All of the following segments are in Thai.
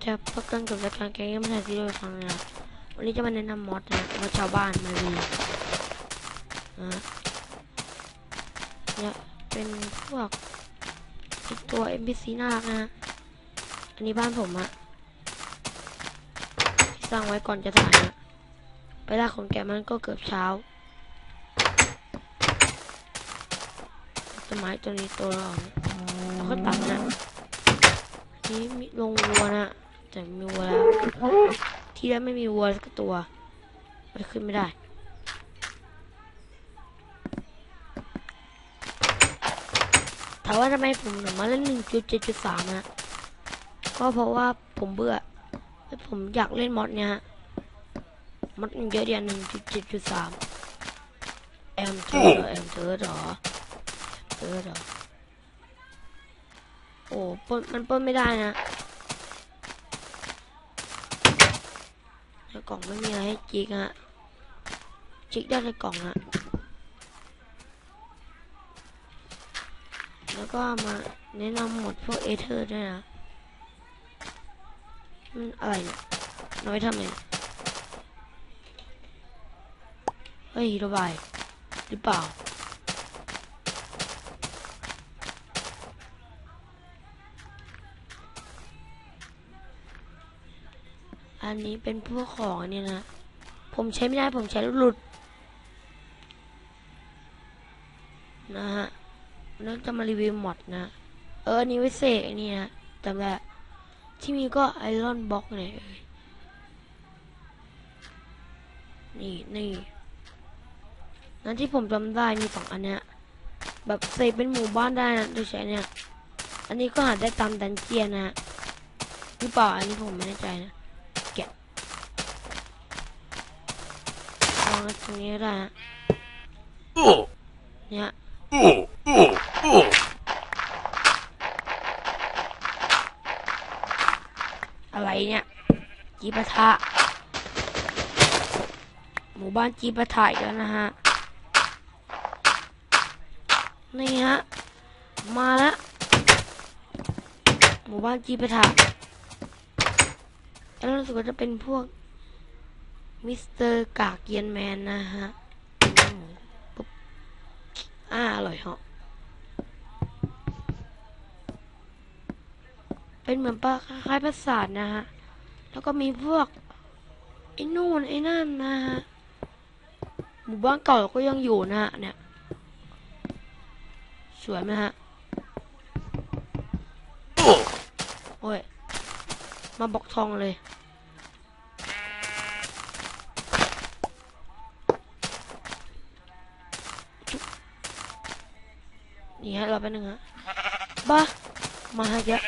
วัสดีครับพบกันกับรายการเกมมาถ่ายซีรีส์ฟังนะครับวันนี้จะมาแนะนำมอดนะมอดชาวบ้านมารีนะเนี่ยเป็นพวกไอ้ตัว NPC น่ารักนะอันนี้บ้านผมอะที่สร้างไว้ก่อนจะถ่ายนะไปล่าของแกะมันก็เกือบเช้าต้นไม้ตัวนี้ตัวเราแล้วก็ตัดนะนี่มีลงวัวนะ แต่มีวัวแล้ว ที่แล้วไม่มีวัวสักตัวไปขึ้นไม่ได้ถามว่าทำไมผมถึงมาเล่นหนึ่งจุดเจ็ดจุดสามนะก็เพราะว่าผมเบื่อและผมอยากเล่นมอดเนี่ยฮะมอดมันเยอะเดียวหนึ่งจุดเจ็ดจุดสามแอมเธอแอมเธอเหรอเธอเหรอโอ้ปนมันปนไม่ได้นะ ในกล่องไม่มีอะไรให้จิกฮะจิกได้ในกล่องฮะแล้วก็มาแนะนำหมดพวกเอเธอร์ด้วยนะมันอะไรเนี่ยน้อยทำไมเฮ้ยระบายหรือเปล่า อันนี้เป็นพวกของอันนี้นะ ผมใช้ไม่ได้ผมใช้หลุด นะฮะแล้วจะมารีวิวหมดนะ เอออันนี้ไว้เสกนนี้นะจำได้ที่มีก็ไอรอนบ็อกเนี่ยเอ่ยนี่นี่นั่นที่ผมจำได้มีสองอันเนี้ยแบบเสกเป็นหมู่บ้านได้นะโดยใช้เนี่ย อันนี้ก็หาได้ตามดันเจียนนะหรือเปล่าอันนี้ผมไม่แน่ใจนะ วาง ไว้ตรงนี้ได้ฮะเนี่ยอะไรเนี่ยจีปะทะหมู่บ้านจีปะทะแล้วนะฮะนี่ฮะมาแล้วหมู่บ้านจีปะทะแล้วรู้สึกว่าจะเป็นพวก มิสเตอร์กากเกียนแมนนะฮะปุ๊บอ่าอร่อยเหาะเป็นเหมือนปลาคล้ายๆประสาทนะฮะ แล้วก็มีพวกไอ้นู่นไอ้นั่นนะฮะ หมู่บ้านเก่าก็ยังอยู่นะฮะเนี่ย สวยไหมฮะ โอ้ย มาบอกทองเลย นี่ ฮะเราไปหนึ่งฮะบ้ามาฮะเยอะ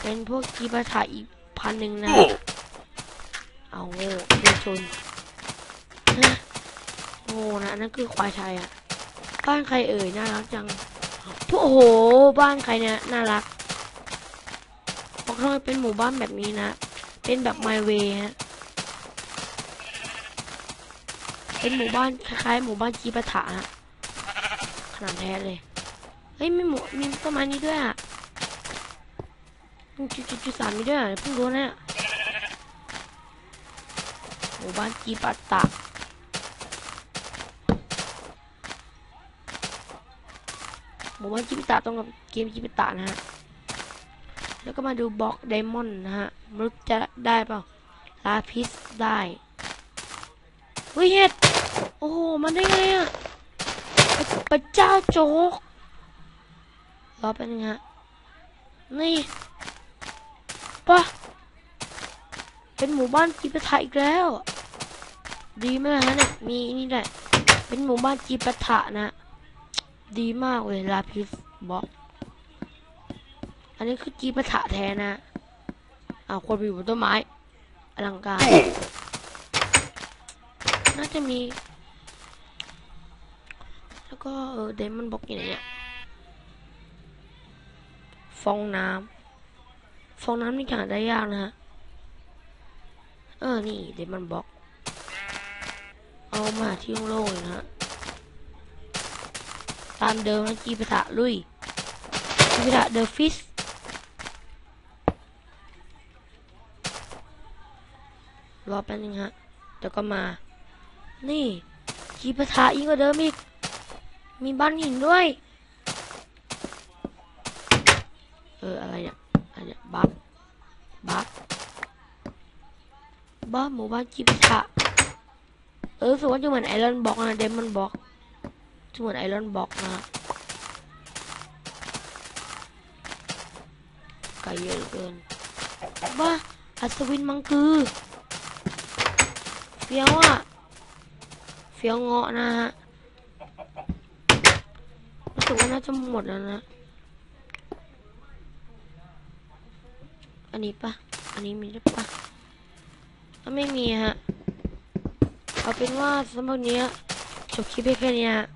เป็นพวกกีบาถาอีกพันหนึ่งนะ เอาโง่เดินชนฮะโง่นะนั่นคือควายไทยอะบ้านใครเอ่ยน่ารักจังโอ้โห บ้านใครเนี่ยน่ารักบอกทำไมเป็นหมู่บ้านแบบนี้นะ เป็นแบบไมเวฮะ เป็นหมู่บ้านคล้ายๆหมู่บ้านกีบาถาฮะ ขนาดแท้เลยเฮ้ยมีหมูมีต้นไม้นี้ด้วยอะจุดจุดจุดสามมีด้วยอะเพิ่งรู้นะเนี่ยหมู่บ้านจีปัตตะหมู่บ้านจีปัตตะตรงกับเกมจีปัตตะนะฮะแล้วก็มาดูบล็อกไดมอนด์นะฮะมันจะได้เปล่าลาพิสได้เฮ้ยเห็ดโอ้โห มันได้ไงอะ พระเจ้าโจ๊กรอแป๊บนึงฮะนี่ปะเป็นหมู่บ้านจีปะทะอีกแล้ว ดีมากฮะเนี่ยมีนี่แหละ เป็นหมู่บ้านจีปะทะนะ ดีมากเลยลาพิสบอก อันนี้คือจีปะทะแท้นะอ้าวคนไปอยู่บนต้นไม้อลังการ น่าจะมี แล้วก็เออเดมอนบล็อกอยู่ไหนเนี่ยฟองน้ำฟองน้ำนี่หาได้ยากนะฮะเออนี่เดมอนบล็อก เอามาที่โล่งๆเลยนะฮะตามเดิมนะจีปะทะลุยจีปะทะเดอะฟิสรอแป๊บนึงฮะเดี๋ยวก็มา นี่กีปะทะยิ่งกว่าเดิมอีก มีบ้านหินด้วย เออ อะไรเนี่ยอะไรเนี่ยบัฟบัฟบ้านหมู่บ้านกีปะทะเออสว่าจะเหมือนไอรอนบ็อกนะเดมอนบ็อกจะเหมือนไอรอนบ็อกนะไกลเยอะเกินบ้าอัศวินมังคือเฟี้ยวอะเฟี้ยวเงาะนะฮะ สึกว่าน่าจะหมดแล้วนะ อันนี้ปะอันนี้มีหรือปะถ้าไม่มีฮะ เอาเป็นว่าสำหรับนี้จบคลิปไปแค่นี้ฮะ